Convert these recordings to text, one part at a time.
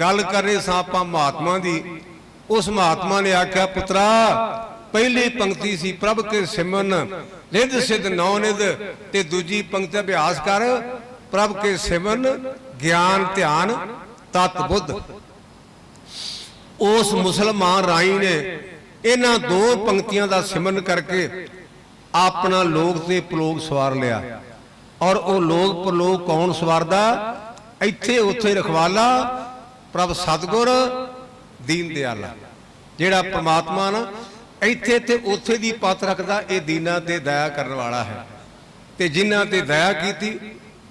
ਗੱਲ ਕਰ ਰਹੇ ਸਾਂ ਆਪਾਂ ਮਹਾਤਮਾ ਦੀ। ਉਸ ਮਹਾਤਮਾ ਨੇ ਆਖਿਆ, ਪੁੱਤਰਾ, ਪਹਿਲੀ ਪੰਕਤੀ ਸੀ ਪ੍ਰਭ ਕੇ ਸਿਮਰਨ, ਨਿਧ ਸਿਧ ਨੌ ਨਿਧ, ਤੇ ਦੂਜੀ ਪੰਕਤੀ ਅਭਿਆਸ ਕਰ, ਪ੍ਰਭ ਕੇ ਸਿਮਰਨ, ਗਿਆਨ, ਧਿਆਨ, ਤਤ ਬੁੱਧ। ਉਸ ਮੁਸਲਮਾਨ ਰਾਈ ਨੇ ਇਹਨਾਂ ਦੋ ਪੰਕਤੀਆਂ ਦਾ ਸਿਮਰਨ ਕਰਕੇ ਆਪਣਾ ਲੋਕ ਤੇ ਪਲੋਕ ਸਵਾਰ ਲਿਆ। ਔਰ ਉਹ ਲੋਕ ਪਲੋਕ ਕੌਣ ਸਵਾਰਦਾ? ਇੱਥੇ ਉੱਥੇ ਰਖਵਾਲਾ ਪ੍ਰਭ ਸਤਗੁਰ ਦੀਨ ਦਿਆਲਾ, ਜਿਹੜਾ ਪ੍ਰਮਾਤਮਾ ਨਾ ਇੱਥੇ ਤੇ ਉੱਥੇ ਦੀ ਪਤ ਰੱਖਦਾ, ਇਹ ਦੀਨਾ ਤੇ ਦਇਆ ਕਰਨ ਵਾਲਾ ਹੈ। ਤੇ ਜਿਨ੍ਹਾਂ ਤੇ ਦਇਆ ਕੀਤੀ,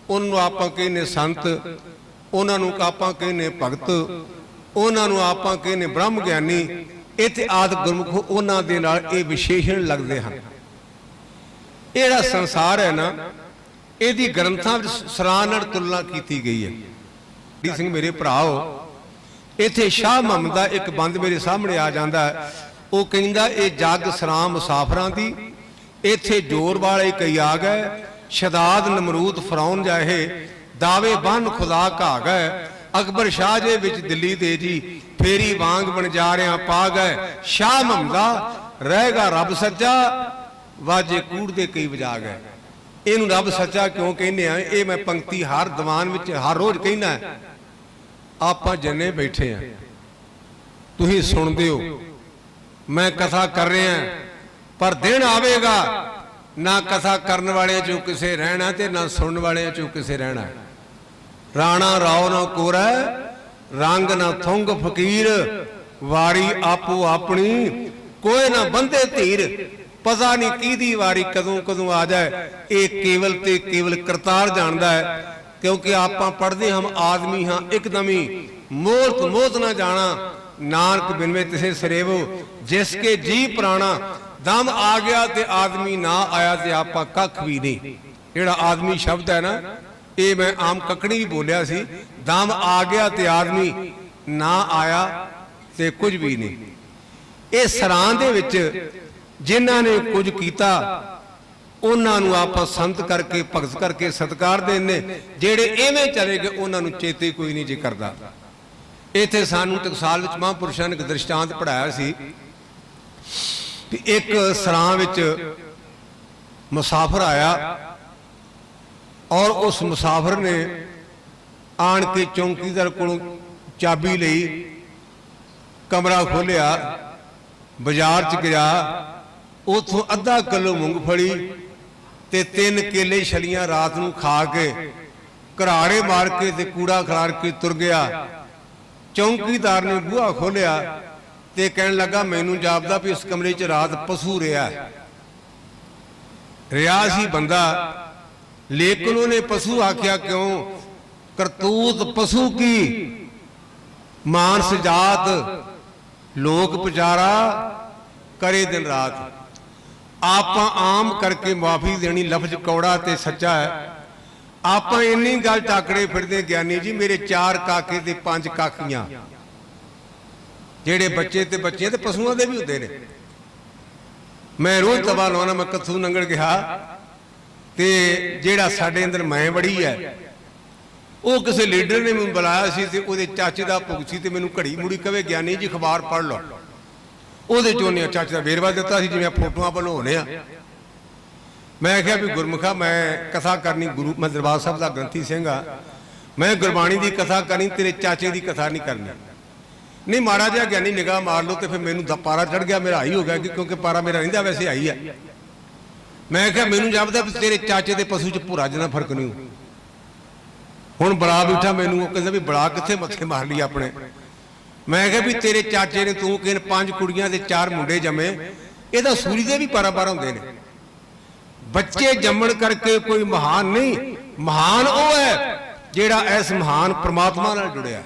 ਉਹਨੂੰ ਆਪਾਂ ਕਹਿੰਦੇ ਸੰਤ, ਉਹਨਾਂ ਨੂੰ ਆਪਾਂ ਕਹਿੰਦੇ ਭਗਤ, ਉਹਨਾਂ ਨੂੰ ਆਪਾਂ ਕਹਿੰਦੇ ਬ੍ਰਹਮ ਗਿਆਨੀ, ਇੱਥੇ ਆਦ ਗੁਰਮੁਖ ਉਹਨਾਂ ਦੇ ਨਾਲ ਇਹ ਵਿਸ਼ੇਸ਼ਣ ਲੱਗਦੇ ਹਨ। ਇਹ ਜਿਹੜਾ ਸੰਸਾਰ ਹੈ ਨਾ, ਇਹਦੀ ਗ੍ਰੰਥਾਂ ਵਿੱਚ ਸਰਾਂ ਨਾਲ ਤੁਲਨਾ ਕੀਤੀ ਗਈ ਹੈ। ਡੀ ਸਿੰਘ ਮੇਰੇ ਭਰਾਓ ਇੱਥੇ ਸ਼ਾਹ ਮੁਹੰਮਦ ਦਾ ਇੱਕ ਬੰਦ ਮੇਰੇ ਸਾਹਮਣੇ ਆ ਜਾਂਦਾ। ਉਹ ਕਹਿੰਦਾ ਇਹ ਜੱਗ ਸਰਾਂ ਮੁਸਾਫਰਾਂ ਦੀ। ਇੱਥੇ ਜੋਰ ਵਾਲੇ ਕਈ ਆ ਗਏ ਸ਼ਦਾਦ ਨਮਰੂਦ ਫਰੌਨ ਜਾਹੇ। ਦਾਵੇ ਬੰਨ ਖੁਦਾ ਘਾ ਗਏ ਅਕਬਰ ਸ਼ਾਹ ਜੇ ਵਿੱਚ ਦਿੱਲੀ ਦੇ ਜੀ ਫੇਰੀ ਵਾਂਗ ਬਣ ਜਾ ਰਿਆਂ ਪਾ ਗਏ ਸ਼ਾਹ ਮੁਹੰਮਦਾ ਰਹੇਗਾ ਰੱਬ ਸੱਚਾ। ਵਾਜੇ ਕੂੜ ਦੇ ਕਈ ਵਜਾ ਗਏ ਇਹਨੂੰ ਰੱਬ ਸੱਚਾ ਕਿਉਂ ਕਹਿੰਦੇ ਆ? ਇਹ ਮੈਂ ਪੰਕਤੀ ਹਰ ਦੀਵਾਨ ਵਿੱਚ ਹਰ ਰੋਜ਼ ਕਹਿੰਦਾ। ਆਪਾਂ ਜੰਨੇ ਬੈਠੇ ਆ, ਤੁਸੀਂ ਸੁਣਦੇ ਹੋ। ਮੈਂ ਕਥਾ ਕਰ ਰਿਹਾ ਪਰ ਦਿਨ ਆਵੇਗਾ, ਨਾ ਕਥਾ ਕਰਨ ਵਾਲਿਆਂ ਚੋਂ ਕਿਸੇ ਰਹਿਣਾ ਤੇ ਨਾ ਸੁਣਨ ਵਾਲਿਆਂ ਚੋਂ ਕਿਸੇ ਰਹਿਣਾ। ਰਾਣਾ ਰਾਓ ਨਾ ਕੋਰਾ, ਰੰਗ ਨਾ ਥੁੰਗ ਫਕੀਰ, ਵਾਰੀ ਆਪੋ ਆਪਣੀ ਕੋਈ ਨਾ ਬੰਦੇ ਧੀਰ। ਪਤਾ ਨਹੀਂ ਕਿਹਦੀ ਵਾਰੀ ਕਦੋਂ ਕਦੋਂ ਆ ਜਾਏ, ਇਹ ਕੇਵਲ ਤੇ ਕੇਵਲ ਕਰਤਾਰ ਜਾਣਦਾ ਹੈ। ਕਿਉਂਕਿ ਆਪਾਂ ਪੜਦੇ ਹਮ ਆਦਮੀ ਹਾਂ, ਇੱਕਦਮੀ ਮੋਲਤ ਮੋਤ ਨਾ ਜਾਣਾ। ਨਾਨਕ ਬਿਨਵੇ ਤਿਸੇ ਸਰੇਵੋ, ਜਿਸ ਕੇ ਜੀ ਪ੍ਰਾਣਾ, ਦਮ ਆ ਗਿਆ ਤੇ ਆਦਮੀ ਨਾ ਆਇਆ ਤੇ ਆਪਾਂ ਕੱਖ ਵੀ ਨਹੀਂ। ਜਿਹੜਾ ਆਦਮੀ ਸ਼ਬਦ ਹੈ ਨਾ, ਇਹ ਮੈਂ ਆਮ ਕੱਕੜੀ ਵੀ ਬੋਲਿਆ ਸੀ, ਦਮ ਆ ਗਿਆ ਤੇ ਆਦਮੀ ਨਾ ਆਇਆ ਤੇ ਕੁਝ ਵੀ ਨਹੀਂ। ਇਹ ਸਰਾਂ ਦੇ ਵਿੱਚ ਜਿਨ੍ਹਾਂ ਨੇ ਕੁਝ ਕੀਤਾ ਉਹਨਾਂ ਨੂੰ ਆਪਾਂ ਸੰਤ ਕਰਕੇ, ਭਗਤ ਕਰਕੇ ਸਤਕਾਰ ਦੇਣੇ ਜਿਹੜੇ ਐਵੇਂ ਚਲੇ ਗਏ, ਉਹਨਾਂ ਨੂੰ ਚੇਤੇ ਕੋਈ ਨਹੀਂ ਜੀ ਕਰਦਾ। ਇੱਥੇ ਸਾਨੂੰ ਟਕਸਾਲ ਵਿੱਚ ਮਹਾਂਪੁਰਸ਼ਾਂ ਨੇ ਇੱਕ ਦ੍ਰਿਸ਼ਟਾਂਤ ਪੜਾਇਆ ਸੀ ਕਿ ਇੱਕ ਸਰਾਂ ਵਿੱਚ ਮੁਸਾਫਰ ਆਇਆ ਔਰ ਉਸ ਮੁਸਾਫਰ ਨੇ ਆਣ ਕੇ ਚੌਂਕੀਦਾਰ ਕੋਲੋਂ ਚਾਬੀ ਲਈ, ਕਮਰਾ ਖੋਲਿਆ ਬਾਜ਼ਾਰ ਚ ਗਿਆ, ਉਥੋਂ ਅੱਧਾ ਕਿਲੋ ਮੂੰਗਫਲੀ ਤੇ ਤਿੰਨ ਕੇਲੇ ਛਲੀਆਂ ਰਾਤ ਨੂੰ ਖਾ ਕੇ ਘਰਾੜੇ ਮਾਰ ਕੇ ਤੇ ਕੂੜਾ ਖਲਾਰ ਕੇ ਤੁਰ ਗਿਆ। ਚੌਂਕੀਦਾਰ ਨੇ ਬੂਹਾ ਖੋਲਿਆ ਤੇ ਕਹਿਣ ਲੱਗਾ, ਮੈਨੂੰ ਜਾਪਦਾ ਵੀ ਇਸ ਕਮਰੇ 'ਚ ਰਾਤ ਪਸ਼ੂ ਰਿਹਾ ਰਿਹਾ ਸੀ ਬੰਦਾ, ਲੇਕਿਨ ਉਹਨੇ ਪਸ਼ੂ ਆਖਿਆ, ਕਿਉਂ? ਕਰਤੂਤ ਪਸ਼ੂ ਕੀ? ਮਾਨਸ ਜਾਤ, ਲੋਕ ਪੁਜਾਰਾ ਕਰੇ ਦਿਨ ਰਾਤ। ਆਪਾਂ ਆਮ ਕਰਕੇ ਮਾਫੀ ਦੇਣੀ ਲਫ਼ਜ਼ ਕੌੜਾ ਤੇ ਸੱਚਾ ਹੈ। ਆਪਾਂ ਇੰਨੀ ਗੱਲ ਟਾਕੜੇ ਫਿਰਦੇ ਗਿਆਨੀ ਜੀ, ਮੇਰੇ ਚਾਰ ਕਾਕੇ ਤੇ ਪੰਜ ਕਾਕੀਆਂ। ਜਿਹੜੇ ਬੱਚੇ ਤੇ ਬੱਚੀਆਂ ਤੇ ਪਸ਼ੂਆਂ ਦੇ ਵੀ ਹੁੰਦੇ ਨੇ। ਮੈਂ ਰੋਜ਼ ਤਬਾ ਲਾਉਣਾ, ਮੈਂ ਕੱਥੂ ਨੰਗਲ ਗਿਆ। ਤੇ ਜਿਹੜਾ ਸਾਡੇ ਅੰਦਰ ਮੈਂ ਬੜੀ ਹੈ, ਉਹ ਕਿਸੇ ਲੀਡਰ ਨੇ ਮੈਨੂੰ ਬੁਲਾਇਆ ਸੀ ਤੇ ਉਹਦੇ ਚਾਚੇ ਦਾ ਭੁਗ ਸੀ ਤੇ ਮੈਨੂੰ ਘੜੀ ਮੁੜੀ ਕਵੇ, ਗਿਆਨੀ ਜੀ, ਅਖਬਾਰ ਪੜ੍ਹ ਲਓ। ਉਹਦੇ ਚੋਂ ਨੇ ਚਾਚੇ ਦਾ ਵੇਰਵਾ ਦਿੱਤਾ ਸੀ ਜਿਵੇਂ ਫੋਟੋਆਂ ਬਣਾਉਣੇ ਆ ਮੈਂ ਕਿਹਾ ਵੀ ਗੁਰਮੁਖਾ ਮੈਂ ਕਥਾ ਕਰਨੀ ਗੁਰੂ ਮੈਂ ਦਰਬਾਰ ਸਾਹਿਬ ਦਾ ਗ੍ਰੰਥੀ ਸਿੰਘ ਆ ਮੈਂ ਗੁਰਬਾਣੀ ਦੀ ਕਥਾ ਕਰਨੀ ਤੇਰੇ ਚਾਚੇ ਦੀ ਕਥਾ ਨਹੀਂ ਕਰਨੀ। ਨਹੀਂ ਮਾੜਾ ਜਿਹਾ ਗਿਆਨੀ ਨਿਗਾਹ ਮਾਰ ਲਓ ਤੇ ਫਿਰ ਮੈਨੂੰ ਪਾਰਾ ਚੜ ਗਿਆ ਮੇਰਾ ਹਾਈ ਹੋ ਗਿਆ ਕਿਉਂਕਿ ਪਾਰਾ ਮੇਰਾ ਰਹਿੰਦਾ ਵੈਸੇ ਹਾਈ ਆ। ਮੈਂ ਕਿਹਾ ਮੈਨੂੰ ਜਾਪਦਾ ਵੀ ਤੇਰੇ ਚਾਚੇ ਦੇ ਪਸ਼ੂ 'ਚ ਭੂਰਾ ਜਿਹਾ ਫ਼ਰਕ ਨਹੀਂ। ਹੁਣ ਬੜਾ ਬੈਠਾ ਮੈਨੂੰ ਉਹ ਕਹਿੰਦਾ ਵੀ ਬੜਾ ਕਿੱਥੇ ਮੱਥੇ ਮਾਰ ਲਈ ਆਪਣੇ। ਮੈਂ ਕਿਹਾ ਵੀ ਤੇਰੇ ਚਾਚੇ ਨੇ ਤੂੰ ਕਿਨ ਪੰਜ ਕੁੜੀਆਂ ਦੇ ਚਾਰ ਮੁੰਡੇ ਜੰਮੇ। ਇਹਦਾ ਸੂਰੀ ਦੇ ਵੀ ਪਾਰਾ ਪਾਰ ਹੁੰਦੇ ਨੇ। ਬੱਚੇ ਜੰਮਣ ਕਰਕੇ ਕੋਈ ਮਹਾਨ ਨਹੀਂ, ਮਹਾਨ ਉਹ ਹੈ ਜਿਹੜਾ ਇਸ ਮਹਾਨ ਪ੍ਰਮਾਤਮਾ ਨਾਲ ਜੁੜਿਆ। ਹੈ।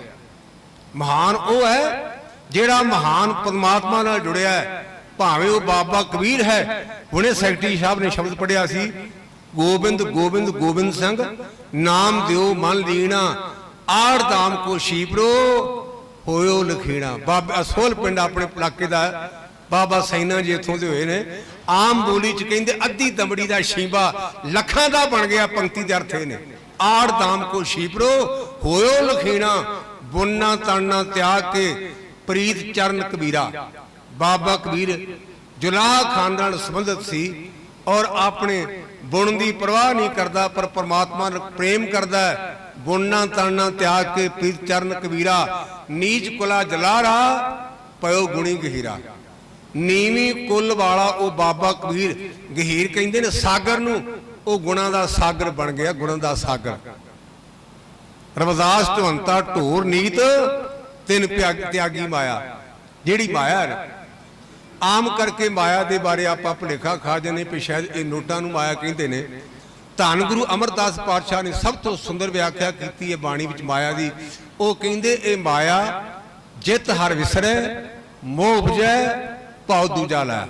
ਮਹਾਨ ਉਹ ਹੈ ਜਿਹੜਾ ਮਹਾਨ ਪਰਮਾਤਮਾ ਨਾਲ ਜੁੜਿਆ ਹੈ। ਭਾਵੇਂ ਉਹ ਬਾਬਾ ਕਬੀਰ ਹੈ, ਹੁਣੇ ਸੈਕਟਰੀ ਸਾਹਿਬ ਨੇ ਸ਼ਬਦ ਪੜਿਆ ਸੀ, ਗੋਬਿੰਦ ਗੋਬਿੰਦ ਗੋਬਿੰਦ ਸਿੰਘ, ਨਾਮ ਦਿਓ ਮਨ ਲੀਣਾ, ਆੜ ਧਾਮ ਕੋ ਸ਼ੀਪਰੋ। ਹੋਇਓ ਲਖੀਣਾ ਬਾਬਾ ਅਸੋਲ ਪਿੰਡ ਆਪਣੇ ਇਲਾਕੇ ਦਾ ਬਾਬਾ ਸੈਨਾ ਜੀ ਇੱਥੋਂ ਦੇ ਹੋਏ ਨੇ। ਆਮ ਬੋਲੀ ਚ ਕਹਿੰਦੇ ਅੱਧੀ ਦਮੜੀ ਦਾ ਸ਼ੀਬਾ ਲੱਖਾਂ ਦਾ ਬਣ ਗਿਆ, ਪੰਕਤੀ ਦੇ ਅਰਥ ਇਹ ਨੇ। ਆੜ ਧਾਮ ਕੋ ਸ਼ੀਪਰੋ, ਹੋਇਓ ਲਖੀਣਾ ਬੁੰਨਾ ਤਾਣਾ ਤਿਆਗ ਕੇ ਪ੍ਰੀਤ ਚਰਨ ਕਬੀਰਾ। ਬਾਬਾ ਕਬੀਰ ਜੁਲਾਹ ਨਾਲ ਸੰਬੰਧਿਤ ਸੀ ਔਰ ਆਪਣੇ ਬੁਣ ਦੀ ਪਰਵਾਹ ਨਹੀਂ ਕਰਦਾ, ਪਰ ਪਰਮਾਤਮਾ ਨਾਲ ਪ੍ਰੇਮ ਕਰਦਾ ਹੈ। ਬੁਣਨਾ ਤਾਣਾ ਤਿਆਗ ਕੇ ਪ੍ਰੀਤ ਚਰਨ ਕਬੀਰਾ, ਨੀਚ ਕੁਲਾ ਜਲਾਰਾ ਪਇਓ ਗੁਣੀ ਗਹੀਰਾ। ਨੀਵੀਂ ਕੁੱਲ ਵਾਲਾ ਉਹ ਬਾਬਾ ਕਬੀਰ, ਗਹੀਰ ਕਹਿੰਦੇ ਨੇ ਸਾਗਰ ਨੂੰ, ਉਹ ਗੁਣਾ ਦਾ ਸਾਗਰ ਬਣ ਗਿਆ, ਗੁਣਾਂ ਦਾ ਸਾਗਰ। ਰਵਿਦਾਸ ਢਵੰਤਾ ਢੋਰ ਨੀਤ, ਤਿੰਨ ਪਿਆਗ- ਤਿਆਗੀ ਮਾਇਆ। ਜਿਹੜੀ ਮਾਇਆ ਹੈ ਆਮ ਕਰਕੇ ਮਾਇਆ ਦੇ ਬਾਰੇ ਆਪਾਂ ਭੁਲੇਖਾ ਖਾ ਜਾਂਦੇ ਵੀ ਸ਼ਾਇਦ ਇਹ ਨੋਟਾਂ ਨੂੰ ਮਾਇਆ ਕਹਿੰਦੇ ਨੇ। ਧੰਨ ਗੁਰੂ ਅਮਰਦਾਸ ਪਾਤਸ਼ਾਹ ਨੇ ਸਭ ਤੋਂ ਸੁੰਦਰ ਵਿਆਖਿਆ ਕੀਤੀ ਹੈ ਬਾਣੀ ਵਿੱਚ ਮਾਇਆ ਦੀ। ਉਹ ਕਹਿੰਦੇ, ਇਹ ਮਾਇਆ ਜਿਤ ਹਰ ਵਿਸਰੈ, ਮੋਹ ਉਪਜੈ, ਭਾਉ ਦੂਜਾ ਲੈ।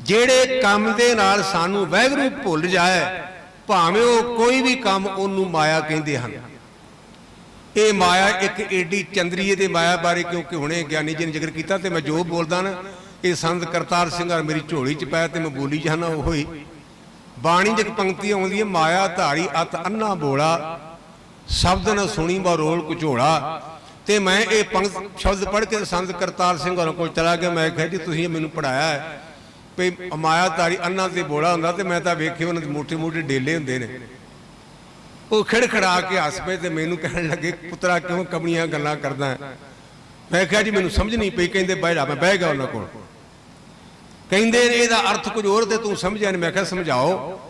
ਜਿਹੜੇ ਕੰਮ ਦੇ ਨਾਲ ਸਾਨੂੰ ਵੈਗਰੂ ਭੁੱਲ ਜਾਏ, ਭਾਵੇਂ ਉਹ ਕੋਈ ਵੀ ਕੰਮ ਉਹਨੂੰ ਮਾਇਆ ਕਹਿੰਦੇ ਹਨ। ਇਹ ਮਾਇਆ ਇੱਕ ਏਡੀ ਚੰਦਰੀਏ ਦੇ ਮਾਇਆ ਬਾਰੇ ਕਿਉਂਕਿ ਹੁਣੇ ਗਿਆਨੀ ਜੀ ਨੇ ਜ਼ਿਕਰ ਕੀਤਾ ਤੇ ਮੈਂ ਜੋ ਬੋਲਦਾ ਨਾ, ਇਹ ਸੰਤ ਕਰਤਾਰ ਸਿੰਘ ਆ ਮੇਰੀ ਝੋਲੀ ਚ ਪਾਇਆ ਤੇ ਮੈਂ ਬੋਲੀ ਜਾਣਾ ਉਹ ਹੀ। ਬਾਣੀ ਦੀ ਇੱਕ ਪੰਕਤੀ ਆਉਂਦੀ ਹੈ ਮਾਇਆ, ਧਾਰੀ, ਅਤ, ਅੰਨਾ, ਬੋਲਾ। ਸ਼ਬਦ ਨਾ ਸੁਣੀ, ਬਾ ਰੋਲ ਕੁਝੋੜਾ ਤੇ ਮੈਂ ਇਹ ਪੰਕਤ, ਸ਼ਬਦ ਪੜ੍ਹ ਕੇ ਸੰਤ ਕਰਤਾਰ ਸਿੰਘ ਹੋਰਾਂ ਕੋਲ ਚਲਾ ਗਿਆ। ਮੈਂ ਕਿਹਾ ਜੀ, ਤੁਸੀਂ ਮੈਨੂੰ ਪੜਾਇਆ ਹੈ। ਵੀ ਮਾਇਆ, ਧਾਰੀ, ਅੰਨਾ ਤੇ ਬੋਲਾ ਹੁੰਦਾ ਤੇ ਮੈਂ ਤਾਂ ਵੇਖੇ ਉਹਨਾਂ ਦੇ ਮੋਟੇ ਮੋਟੇ ਡੇਲੇ ਹੁੰਦੇ ਨੇ। ਉਹ ਖੜਖੜਾ ਕੇ ਹੱਸ ਪਏ ਤੇ ਮੈਨੂੰ ਕਹਿਣ ਲੱਗੇ, ਪੁੱਤਰਾ, ਕਿਉਂ ਕਮਣੀਆਂ ਗੱਲਾਂ ਕਰਦਾ ਮੈਂ ਕਿਹਾ ਜੀ, ਮੈਨੂੰ ਸਮਝ ਨਹੀਂ ਪਈ, ਕਹਿੰਦੇ, ਬਹਿ ਜਾ, ਮੈਂ ਬਹਿ ਗਿਆ ਉਹਨਾਂ ਕੋਲ। ਕਹਿੰਦੇ ਨੇ ਇਹਦਾ ਅਰਥ ਕੁਝ ਹੋਰ ਤੇ ਤੂੰ ਸਮਝਿਆ ਨਹੀਂ ਮੈਂ ਕਿਹਾ, ਸਮਝਾਓ।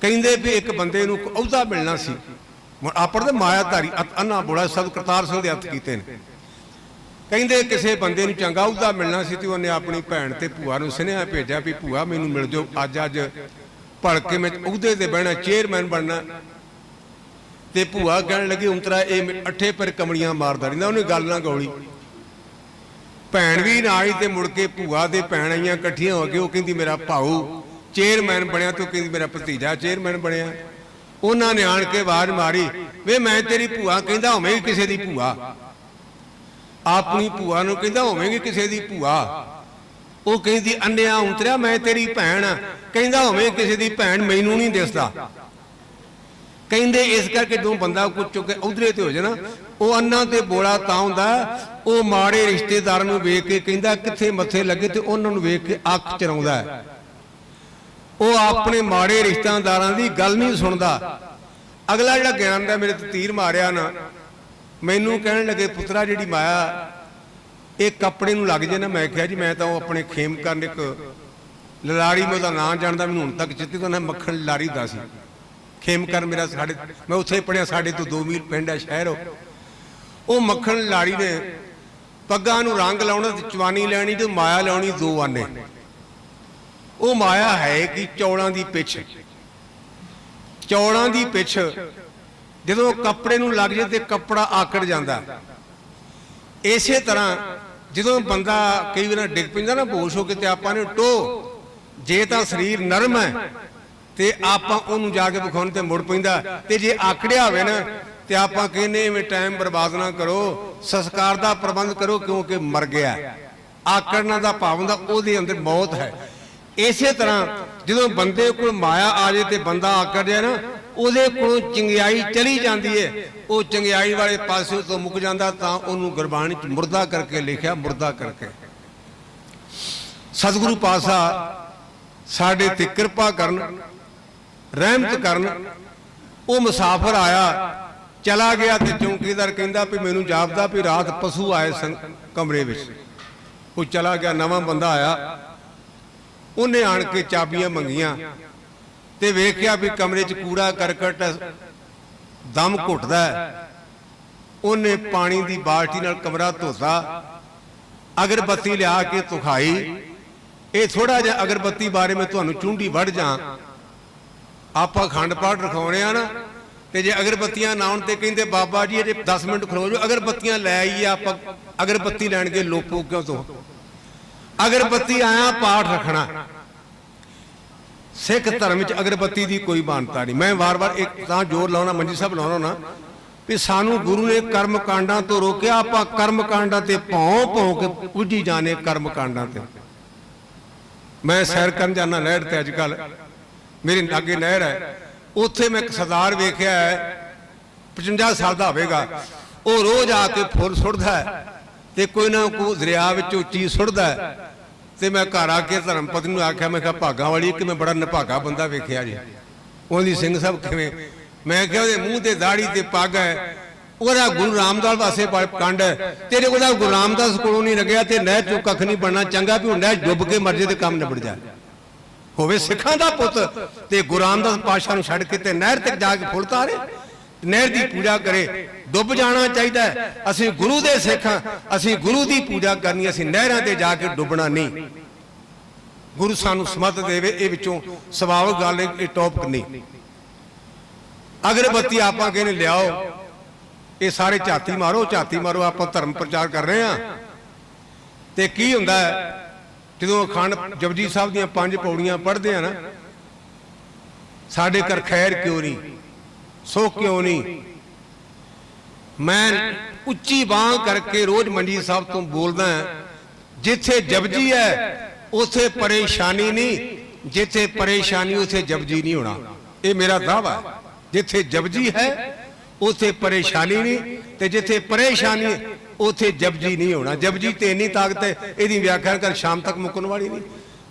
ਕਹਿੰਦੇ ਵੀ ਇੱਕ ਬੰਦੇ ਨੂੰ ਅਹੁਦਾ ਮਿਲਣਾ ਸੀ। ਹੁਣ ਆਪਰ ਦੇ ਮਾਇਆਧਾਰੀ ਅਤ- ਅੰਨਾ ਬੋਲਾ ਸਭ ਕਰਤਾਰ ਸਿੰਘ ਦੇ ਹੱਥ ਕੀਤੇ ਨੇ। ਕਹਿੰਦੇ ਕਿਸੇ ਬੰਦੇ ਨੂੰ ਚੰਗਾ ਅਹੁਦਾ ਮਿਲਣਾ ਸੀ ਤੇ ਉਹਨੇ ਆਪਣੀ ਭੈਣ ਤੇ ਭੂਆ ਨੂੰ ਸੁਨੇਹਾ ਭੇਜਿਆ ਵੀ, ਭੂਆ, ਮੈਨੂੰ ਮਿਲ ਜਾਓ। ਅੱਜ ਅੱਜ ਭੜ ਕੇ ਮੈਂ ਅਹੁਦੇ ਤੇ ਬਹਿਣਾ, ਚੇਅਰਮੈਨ ਬਣਨਾ। ਤੇ ਭੂਆ ਕਹਿਣ ਲੱਗੀ ਉਂਤਰਾ ਇਹ ਅੱਠੇ ਪਰ ਕਮੜੀਆਂ ਮਾਰਦਾ ਰਹਿੰਦਾ। ਉਹਨੇ ਗੱਲ ਨਾ ਗੋਲੀ। ਭੈਣ ਵੀ ਨਾ ਆਈ ਤੇ ਮੁੜ ਕੇ ਭੂਆ ਦੇ ਭੈਣ ਆਈਆਂ ਇਕੱਠੀਆਂ ਹੋ ਕੇ, ਉਹ ਕਹਿੰਦੀ ਮੇਰਾ ਭਾਊ ਚੇਅਰਮੈਨ ਬਣਿਆ, ਤੇ ਉਹ ਕਹਿੰਦੀ ਮੇਰਾ ਭਤੀਜਾ ਚੇਅਰਮੈਨ ਬਣਿਆ। ਉਹਨਾਂ ਨੇ ਆਣ ਕੇ ਆਵਾਜ਼ ਮਾਰੀ, ਵੇ ਮੈਂ ਤੇਰੀ ਭੂਆ ਕਹਿੰਦਾ ਹੋਵੇਂਗੀ ਕਿਸੇ ਦੀ ਭੂਆ। ਆਪਣੀ ਭੂਆ ਨੂੰ ਕਹਿੰਦਾ ਹੋਵੇਂਗੀ ਕਿਸੇ ਦੀ ਭੂਆ। ਉਹ ਕਹਿੰਦੀ, ਅੰਨਿਆ ਉਂਤਰਿਆ, ਮੈਂ ਤੇਰੀ ਭੈਣ ਕਹਿੰਦਾ ਹੋਵੇਂ ਕਿਸੇ ਦੀ ਭੈਣ ਮੈਨੂੰ ਨਹੀਂ ਦਿਸਦਾ। ਕਹਿੰਦੇ ਇਸ ਕਰਕੇ ਜਦੋਂ ਬੰਦਾ ਕੁਝ ਚੁੱਕੇ ਉਧਰੇ ਤੇ ਹੋ ਜਾਣਾ, ਉਹ ਅੰਨਾ ਤੇ ਬੋਲਾ ਤਾਂ ਹੁੰਦਾ, ਉਹ ਮਾੜੇ ਰਿਸ਼ਤੇਦਾਰਾਂ ਨੂੰ ਵੇਖ ਕੇ ਕਹਿੰਦਾ ਕਿੱਥੇ ਮੱਥੇ ਲੱਗੇ ਤੇ ਉਹਨਾਂ ਨੂੰ ਵੇਖ ਕੇ ਅੱਖ ਚਰਾਉਂਦਾ ਉਹ ਆਪਣੇ ਮਾੜੇ ਰਿਸ਼ਤੇਦਾਰਾਂ ਦੀ ਗੱਲ ਨਹੀਂ ਸੁਣਦਾ। ਅਗਲਾ ਜਿਹੜਾ ਗਿਆਨ ਦਾ ਮੇਰੇ ਤੇ ਤੀਰ ਮਾਰਿਆ ਨਾ, ਮੈਨੂੰ ਕਹਿਣ ਲੱਗੇ, ਪੁੱਤਰਾ, ਜਿਹੜੀ ਮਾਇਆ, ਇਹ ਕੱਪੜੇ ਨੂੰ ਲੱਗ ਜੇ ਨਾ। ਮੈਂ ਕਿਹਾ, ਜੀ, ਮੈਂ ਤਾਂ ਉਹ ਆਪਣੇ ਖੇਮ ਕਰਨ ਇੱਕ, ਲਲਾੜੀ ਮੈਂ ਉਹਦਾ ਨਾਂ ਜਾਣਦਾ, ਮੈਨੂੰ ਹੁਣ ਤੱਕ ਚਿੱਤੇ ਤੋਂ ਨਾ ਮੱਖਣ ਲਾਰੀ ਦਾ ਸੀ। ਖੇਮ ਕਰ ਮੇਰਾ ਸਾਡੇ ਮੈਂ ਉੱਥੇ ਪੜਿਆ ਸਾਡੇ ਤੋਂ 2 ਮੀਲ ਪਿੰਡ ਹੈ, ਸ਼ਹਿਰ ਉਹ। ਮੱਖਣ ਲਾੜੀ ਨੇ ਪੱਗਾਂ ਨੂੰ ਰੰਗ ਲਾਉਣਾ ਤੇ ਚਵਾਨੀ ਲੈਣੀ ਤੇ ਮਾਇਆ ਲਾਉਣੀ ਦੋ ਆਨੇ। ਉਹ ਮਾਇਆ ਹੈ ਕਿ ਚੌਲਾਂ ਦੀ ਪਿੱਛ। ਚੌਲਾਂ ਦੀ ਪਿੱਛ ਜਦੋਂ ਕੱਪੜੇ ਨੂੰ ਲੱਗ ਜੇ ਤੇ ਕੱਪੜਾ ਆਕੜ ਜਾਂਦਾ। ਇਸੇ ਤਰ੍ਹਾਂ ਜਦੋਂ ਬੰਦਾ ਕਈ ਵਾਰ ਡਿੱਗ ਪੈਂਦਾ ਨਾ ਬੋਸ਼ ਹੋ ਕੇ ਤੇ ਆਪਾਂ ਨੇ ਟੋ ਜੇ ਤਾਂ ਸਰੀਰ ਨਰਮ ਹੈ ਤੇ ਆਪਾਂ ਉਹਨੂੰ ਜਾ ਕੇ ਵਿਖਾਉਣ ਤੇ ਮੁੜ ਪੈਂਦਾ। ਤੇ ਜੇ ਆਕੜਿਆ ਹੋਵੇ ਨਾ, ਤੇ ਆਪਾਂ ਕਹਿੰਦੇ ਐਵੇਂ ਟਾਈਮ ਬਰਬਾਦ ਨਾ ਕਰੋ, ਸੰਸਕਾਰ ਦਾ ਪ੍ਰਬੰਧ ਕਰੋ ਕਿਉਂਕਿ ਮਰ ਗਿਆ। ਆਕੜਨਾ ਦਾ ਭਾਵ ਹੁੰਦਾ, ਉਹਦੇ ਅੰਦਰ ਮੌਤ ਹੈ। ਇਸੇ ਤਰ੍ਹਾਂ ਜਦੋਂ ਬੰਦੇ ਕੋਲ ਮਾਇਆ ਆ ਜੇ ਤੇ ਬੰਦਾ ਆਕੜ ਜਾਏ ਨਾ, ਉਹਦੇ ਕੋਲੋਂ ਚੰਗਿਆਈ ਚਲੀ ਜਾਂਦੀ ਹੈ। ਉਹ ਚੰਗਿਆਈ ਵਾਲੇ ਪਾਸੇ ਤੋਂ ਮੁੱਕ ਜਾਂਦਾ ਤਾਂ ਉਹਨੂੰ ਗੁਰਬਾਣੀ ਚ ਮੁਰਦਾ ਕਰਕੇ ਲਿਖਿਆ, ਮੁਰਦਾ ਕਰਕੇ। ਸਤਿਗੁਰੂ ਪਾਸਾ ਸਾਡੇ ਤੇ ਕਿਰਪਾ ਕਰਨ ਰਹਿਮਤ ਕਰਨ। ਉਹ ਮੁਸਾਫਰ ਆਇਆ ਚਲਾ ਗਿਆ ਤੇ ਚੌਂਕੀਦਾਰ ਕਹਿੰਦਾ ਵੀ ਮੈਨੂੰ ਜਾਪਦਾ ਵੀ ਰਾਤ ਪਸ਼ੂ ਆਏ ਸਨ ਕਮਰੇ ਵਿੱਚ। ਉਹ ਚਲਾ ਗਿਆ ਨਵਾਂ ਬੰਦਾ ਆਇਆ। ਉਹਨੇ ਆਣ ਕੇ ਚਾਬੀਆਂ ਮੰਗੀਆਂ ਤੇ ਵੇਖਿਆ ਵੀ ਕਮਰੇ 'ਚ ਕੂੜਾ ਕਰਕਟ ਦਮ ਘੁੱਟਦਾ ਹੈ। ਉਹਨੇ ਪਾਣੀ ਦੀ ਬਾਲਟੀ ਨਾਲ ਕਮਰਾ ਧੋਤਾ ਅਗਰਬੱਤੀ ਲਿਆ ਕੇ ਤੁਖਾਈ ਇਹ ਥੋੜਾ ਜਿਹਾ ਅਗਰਬੱਤੀ ਬਾਰੇ ਮੈਂ ਤੁਹਾਨੂੰ ਚੁੰਡੀ ਵੜ ਜਾ। ਆਪਾਂ ਖੰਡ ਪਾਠ ਰਖਾਉਣੇ ਆ ਨਾ, ਤੇ ਜੇ ਅਗਰਬੱਤੀਆਂ ਨਾ ਆਉਣ ਤੇ ਕਹਿੰਦੇ, ਬਾਬਾ ਜੀ ਇਹ 10 ਮਿੰਟ ਖਲੋ ਜਾਓ। ਅਗਰਬੱਤੀਆਂ ਲੈ ਆਈਏ ਆਪਾਂ, ਅਗਰਬੱਤੀ ਲੈਣ ਕੇ ਲੋਪੋ ਕਿਉਂ ਤੋਂ ਅਗਰਬੱਤੀ ਆਇਆ, ਪਾਠ ਰੱਖਣਾ। ਸਿੱਖ ਧਰਮ ਵਿੱਚ ਅਗਰਬੱਤੀ ਦੀ ਕੋਈ ਮਾਨਤਾ ਨਹੀਂ। ਮੈਂ ਵਾਰ-ਵਾਰ ਇੱਕ ਤਾਂ ਜ਼ੋਰ ਲਾਉਣਾ, ਮੰਜੀ ਸਾਹਿਬ ਲਾਉਣਾ ਨਾ ਵੀ ਸਾਨੂੰ ਗੁਰੂ ਨੇ ਕਰਮ ਕਾਂਡਾਂ ਤੋਂ ਰੋਕਿਆ, ਆਪਾਂ ਕਰਮ ਕਾਂਡਾਂ ਤੇ ਭੌਂ ਭੌਂ ਕੇ ਪੁੱਜੀ ਜਾਣੇ ਕਰਮ ਕਾਂਡਾਂ ਤੇ। ਮੈਂ ਸੈਰ ਕਰਨ ਜਾਣਾ ਲਹਿਰ ਤੇ ਅੱਜ ਕੱਲ੍ਹ ਮੇਰੇ ਲਾਗੇ ਨਹਿਰ ਹੈ। ਉੱਥੇ ਮੈਂ ਇੱਕ ਸਰਦਾਰ ਵੇਖਿਆ ਹੈ। 55 ਸਾਲ ਦਾ ਹੋਵੇਗਾ। ਉਹ ਰੋਜ਼ ਆ ਕੇ ਫੁੱਲ ਸੁੱਟਦਾ ਹੈ ਤੇ ਕੋਈ ਨਾ ਕੋਈ ਦਰਿਆ ਵਿੱਚੋਂ ਚੀਜ਼ ਸੁੱਟਦਾ ਹੈ। ਤੇ ਮੈਂ ਘਰ ਆ ਕੇ ਧਰਮ ਪਤਨੀ ਨੂੰ ਆਖਿਆ, ਮੈਂ ਕਿਹਾ ਭਾਗਾ ਵਾਲੀ, ਕਿ ਮੈਂ ਬੜਾ ਨਿਭਾਗਾ ਬੰਦਾ ਵੇਖਿਆ ਜੀ। ਉਹਦੀ ਸਿੰਘ ਸਾਹਿਬ ਕਿਵੇਂ? ਮੈਂ ਕਿਹਾ, ਉਹਦੇ ਮੂੰਹ ਤੇ ਦਾੜੀ ਤੇ ਪੱਗ ਹੈ। ਉਹਦਾ ਗੁਰੂ ਰਾਮਦਾਸ ਵਾਸਤੇ ਕੰਡ ਹੈ। ਤੇਰੇ ਉਹਦਾ ਗੁਰੂ ਰਾਮਦਾਸ ਕੋਲੋਂ ਨਹੀਂ ਲੱਗਿਆ ਤੇ ਨਹਿਰ ਚੋਂ ਕੱਖ ਨਹੀਂ ਬਣਨਾ। ਚੰਗਾ ਵੀ ਹੁੰਦਾ ਡੁੱਬ ਕੇ ਮਰ ਜੇ ਤੇ ਕੰਮ ਨਿਬੜ ਜਾਏ ਹੋਵੇ ਸਿੱਖਾਂ ਦਾ ਪੁੱਤ ਤੇ ਗੁਰੂ ਰਾਮਦਾਸ ਪਾਸ਼ਾ ਨੂੰ ਛੱਡ ਕੇ ਤੇ ਨਹਿਰ ਤੱਕ ਜਾ ਕੇ ਫੁੱਲ ਤਾਰੇ ਨਹਿਰ ਦੀ ਪੂਜਾ ਕਰੇ। ਡੁੱਬ ਜਾਣਾ ਚਾਹੀਦਾ। ਅਸੀਂ ਗੁਰੂ ਦੇ ਸਿੱਖ ਹਾਂ। ਅਸੀਂ ਗੁਰੂ ਦੀ ਪੂਜਾ ਕਰਨੀ ਅਸੀਂ ਨਹਿਰਾਂ ਤੇ ਜਾ ਕੇ ਡੁੱਬਣਾ ਨਹੀਂ। ਗੁਰੂ ਸਾਨੂੰ ਸਮਤ ਦੇਵੇ। ਇਹ ਵਿੱਚੋਂ ਸੁਭਾਵਿਕ ਗੱਲ ਇਹ ਟੌਪਿਕ ਨਹੀਂ। ਅਗਰਬੱਤੀ ਆਪਾਂ ਕਹਿੰਦੇ ਲਿਆਓ। ਇਹ ਸਾਰੇ ਝਾਤੀ ਮਾਰੋ। ਝਾਤੀ ਮਾਰੋ। ਆਪਾਂ ਧਰਮ ਪ੍ਰਚਾਰ ਕਰ ਰਹੇ ਹਾਂ। ਤੇ ਕੀ ਹੁੰਦਾ ਹੈ? ਜਦੋਂ ਅਖੰਡ ਜਪਜੀ ਸਾਹਿਬ ਦੀਆਂ ਪੰਜ ਪੌੜੀਆਂ ਪੜ੍ਹਦੇ ਆ ਨਾ, ਸਾਡੇ ਘਰ ਖੈਰ ਕਿਉਂ ਨਹੀਂ? ਸੋ ਕਿਉਂ ਨਹੀਂ? ਮੈਂ ਉੱਚੀ ਬਾਹ ਕਰਕੇ ਰੋਜ਼ ਮੰਡੀ ਸਾਹਿਬ ਤੋਂ ਬੋਲਦਾ ਜਿੱਥੇ ਜਪਜੀ ਹੈ, ਉਥੇ ਪਰੇਸ਼ਾਨੀ ਨਹੀਂ, ਜਿੱਥੇ ਪਰੇਸ਼ਾਨੀ, ਉਥੇ ਜਪਜੀ ਨਹੀਂ ਹੋਣਾ। ਇਹ ਮੇਰਾ ਦਾਵਾ ਜਿੱਥੇ ਜਪਜੀ ਹੈ, ਉਥੇ ਪਰੇਸ਼ਾਨੀ ਨਹੀਂ ਤੇ ਜਿੱਥੇ ਪਰੇਸ਼ਾਨੀ ਉਥੇ ਜਪਜੀ ਨਹੀਂ ਹੋਣਾ। ਜਪਜੀ ਤੇ ਇੰਨੀ ਤਾਕਤ ਹੈ, ਇਹਦੀ ਵਿਆਖਿਆ ਕਰ ਸ਼ਾਮ ਤੱਕ ਮੁੱਕਣ ਵਾਲੀ ਨਹੀਂ।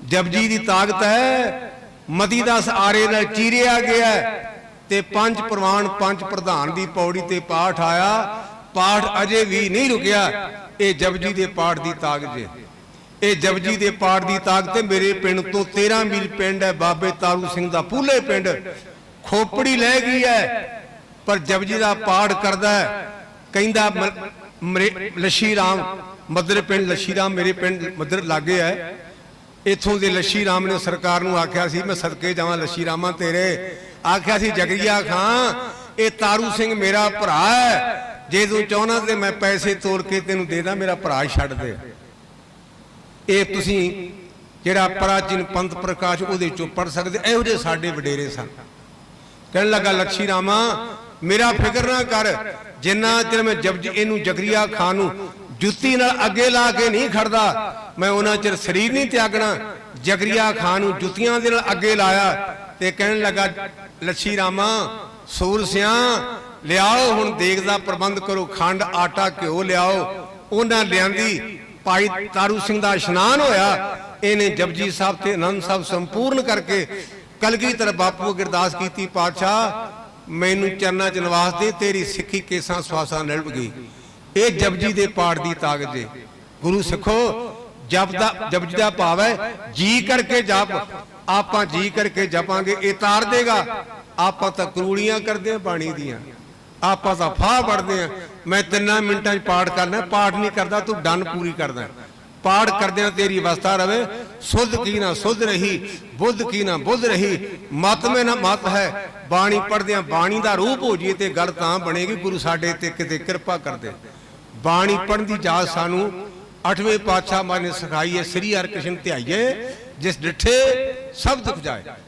ਜਪਜੀ ਦੀ ਤਾਕਤ ਹੈ, ਮਤੀ ਦਾ ਆਰੇ ਨਾਲ ਚੀਰਿਆ ਗਿਆ ਤੇ ਪੰਜ ਪ੍ਰਵਾਨ, ਪੰਜ ਪ੍ਰਧਾਨ ਦੀ ਪੌੜੀ ਤੇ ਪਾਠ ਆਇਆ। ਪਾਠ ਅਜੇ ਵੀ ਨਹੀਂ ਰੁਕਿਆ। ਇਹ ਜਪਜੀ ਦੇ ਪਾਠ ਦੀ ਤਾਕਤ ਜੇ। ਇਹ ਜਪਜੀ ਦੇ ਪਾਠ ਦੀ ਤਾਕਤ ਹੈ। ਮੇਰੇ ਪਿੰਡ ਤੋਂ 13 ਮੀਲ ਪਿੰਡ ਹੈ। ਬਾਬੇ ਤਾਰੂ ਸਿੰਘ ਦਾ ਪੂਲੇ ਪਿੰਡ। ਖੋਪੜੀ ਲੈ ਗਈ ਹੈ। ਪਰ ਜਪਜੀ ਦਾ ਪਾਠ ਕਰਦਾ ਕਹਿੰਦਾ ਮਰੇ- ਲੱਛੀ ਰਾਮ ਮਦਰ ਪਿੰਡ ਲੱਛੀ ਰਾਮ ਮੇਰੇ ਪਿੰਡ ਮਦਰ ਲਾਗੇ ਹੈ। ਇਥੋਂ ਦੇ ਲੱਛੀ ਰਾਮ ਨੇ ਸਰਕਾਰ ਨੂੰ ਆਖਿਆ ਸੀ, ਮੈਂ ਸਦਕੇ ਜਾਵਾਂ ਲੱਛੀ ਰਾਮਾ ਤੇਰੇ। ਆਖਿਆ ਸੀ, ਜਗਰੀਆ ਖਾਂ, ਇਹ ਤਾਰੂ ਸਿੰਘ ਮੇਰਾ ਭਰਾ ਹੈ। ਜੇ ਤੂੰ ਚਾਹਣਾ ਤੇ ਮੈਂ ਪੈਸੇ ਤੋੜ ਕੇ ਤੈਨੂੰ ਦੇ ਦਾਂ, ਮੇਰਾ ਭਰਾ ਛੱਡ ਦੇ। ਇਹ ਤੁਸੀਂ ਜਿਹੜਾ ਪ੍ਰਾਚੀਨ ਪੰਥ ਪ੍ਰਕਾਸ਼ ਉਹਦੇ ਚੋਂ ਪੜ ਸਕਦੇ, ਇਹੋ ਜਿਹੇ ਸਾਡੇ ਵਡੇਰੇ ਸਨ। ਕਹਿਣ ਲੱਗਾ ਲਕਸ਼ੀ ਰਾਮਾ ਮੇਰਾ ਫਿਕਰ ਨਾ ਕਰ, ਜਿੰਨਾ ਚਿਰ ਮੈਂ ਜਪਜੀ ਇਹਨੂੰ ਜਗਰੀਆ ਖਾਨ ਨੂੰ ਜੁੱਤੀ ਨਾਲ ਅੱਗੇ ਲਾ ਕੇ ਨਹੀਂ ਖੜਦਾ, ਮੈਂ ਉਹਨਾਂ ਚਿਰ ਸਰੀਰ ਨਹੀਂ ਤਿਆਗਣਾ। ਜਗਰੀਆ ਖਾਨ ਨੂੰ ਜੁੱਤੀਆਂ ਦੇ ਨਾਲ ਅੱਗੇ ਲਾਇਆ ਤੇ ਕਹਿਣ ਲੱਗਾ ਲక్ష్ਮੀ ਰਾਮਾ, ਸੂਰ ਸਿਆਂ ਲਿਆਓ ਹੁਣ ਦੇਗ ਦਾ ਪ੍ਰਬੰਧ ਕਰੋ, ਖੰਡ, ਆਟਾ, ਘਿਓ ਲਿਆਓ। ਉਹਨਾਂ ਲਿਆਂਦੀ, ਭਾਈ ਤਾਰੂ ਸਿੰਘ ਦਾ ਇਸ਼ਨਾਨ ਹੋਇਆ। ਇਹਨੇ ਜਪਜੀ ਸਾਹਿਬ ਤੇ ਆਨੰਦ ਸਾਹਿਬ ਸੰਪੂਰਨ ਕਰਕੇ ਕਲਗੀਧਰ ਬਾਪੂ ਅੱਗੇ ਕੀਤੀ, ਪਾਤਸ਼ਾਹ ਮੈਨੂੰ ਚਰਨਾਂ ਚ ਨਿਵਾਸ ਦੇ, ਤੇਰੀ ਸਿੱਖੀ ਕੇਸਾਂ ਸਵਾਸਾਂ ਨਿਲਬ ਗਈ। ਇਹ ਜਪਜੀ ਦੇ ਪਾਠ ਦੀ ਤਾਕਤ ਜੇ। ਗੁਰੂ ਸਿੱਖੋ, ਜਪ ਦਾ ਜਪਜੀ ਦਾ ਭਾਵ ਹੈ, ਜੀ ਕਰਕੇ ਜਪ। ਆਪਾਂ ਜੀ ਕਰਕੇ ਜਪਾਂਗੇ, ਇਹ ਤਾਰ ਦੇਗਾ। ਆਪਾਂ ਤਾਂ ਕਰੂੜੀਆਂ ਕਰਦੇ ਆ ਬਾਣੀ ਦੀਆਂ। ਆਪਾਂ ਤਾਂ ਫਾਹ ਵੜਦੇ ਆ ਮੈਂ ਤਿੰਨਾਂ ਮਿੰਟਾਂ 'ਚ ਪਾਠ ਕਰਨਾ, ਪਾਠ ਨਹੀਂ ਕਰਦਾ, ਤੂੰ ਡਨ ਪੂਰੀ ਕਰਦਾ। ਪਾਠ ਕਰਦਿਆਂ ਤੇਰੀ ਅਵਸਥਾ ਰਵੇ। ਸੁਧ ਕੀ ਨਾ ਸੁਧ ਰਹੀ, ਬੁੱਧ ਕੀ ਨਾ ਬੁੱਧ ਰਹੀ। ਮਤ ਮੇ ਨਾ ਮਤ ਹੈ, ਬਾਣੀ ਪੜਦਿਆਂ ਬਾਣੀ ਦਾ ਰੂਪ ਹੋ ਜੀ ਤੇ ਗੱਲ ਤਾਂ ਬਣੇਗੀ, ਗੁਰੂ ਸਾਡੇ ਤੇ ਕਿਤੇ ਕਿਰਪਾ ਕਰਦੇ। ਬਾਣੀ ਪੜਨ ਦੀ ਜਾਚ ਸਾਨੂੰ ਅਠਵੇਂ ਪਾਤਸ਼ਾਹ ਮਾਨੇ ਸਿਖਾਈ ਹੈ, ਸ੍ਰੀ ਹਰਿ ਕ੍ਰਿਸ਼ਨ ਧਿਆਈਏ, ਜਿਸ ਡਿਠੇ ਸਭ ਦੁਖ ਜਾਏ।